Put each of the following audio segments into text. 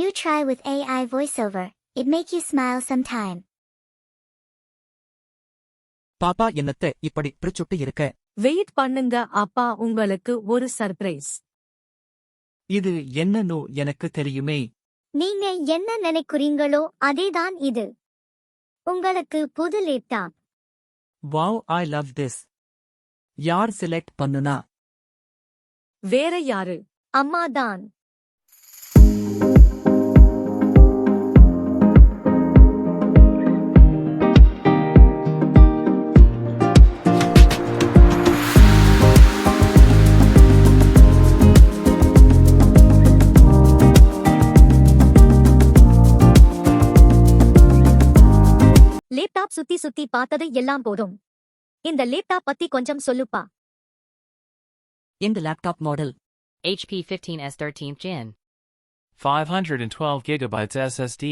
New try with AI voiceover. It make you smile sometime. பாப்பா என்னத்த இப்படி பிரிச்சுட்டு இருக்க? வெயிட் பண்ணுங்க அப்பா உங்களுக்கு ஒரு சர்ப்ரைஸ் இது என்னன்னு எனக்கு தெரியுமே. நீங்க என்ன நினைக்கிறீங்களோ அதேதான் இது. உங்களுக்கு புது laptop wow I love this யார் செலக்ட் பண்ணுனா? வேற யாரு? அம்மா லேப்டாப் சுத்தி சுத்தி பார்த்தது எல்லாம் போதும் இந்த லேப்டாப் பத்தி கொஞ்சம் சொல்லுப்பா இந்த laptop model HP 15S 13th Gen. 512 gigabytes SSD,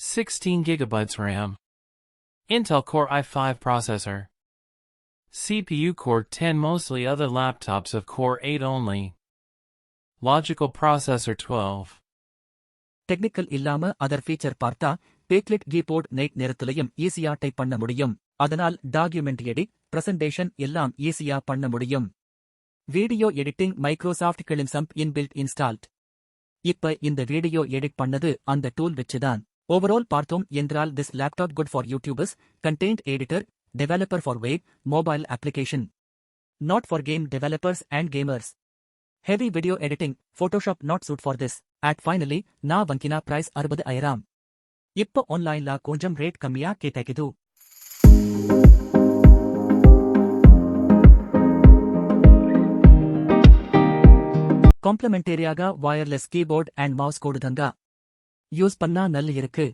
16 gigabytes RAM, Intel Core i5 processor, CPU Core 10 mostly other laptops of Core 8 only, Logical Processor 12. Technical இல்லாம அதர் ஃபீச்சர் பார்த்தா பேக்லெட் கீபோர்ட் நைட் நேரத்திலையும் ஈஸியா டைப் பண்ண முடியும். அதனால் டாக்குமெண்ட் எடிட் பிரசன்டேஷன் எல்லாம் ஈஸியா பண்ண முடியும். Video editing Microsoft Clipchamp inbuilt installed இப்ப இந்த வீடியோ எடிட் பண்ணது அந்த டூல் வச்சுதான். ஓவரால் பார்த்தோம் என்றால் this laptop good for YouTubers content editor developer for web mobile application not for game developers and gamers heavy video editing Photoshop not suit for this at finally நா வங்கினா price அறுபது ஐராம். இப்ப ஆன்லைன்ல கொஞ்சம் rate கம்மியா கேட்டகிது காம்ப்ளிமெண்டேரியாக வயர்லெஸ் கீபோர்ட் அண்ட் மவுஸ் கொடுதங்க யூஸ் பண்ணா நல்ல இருக்கு.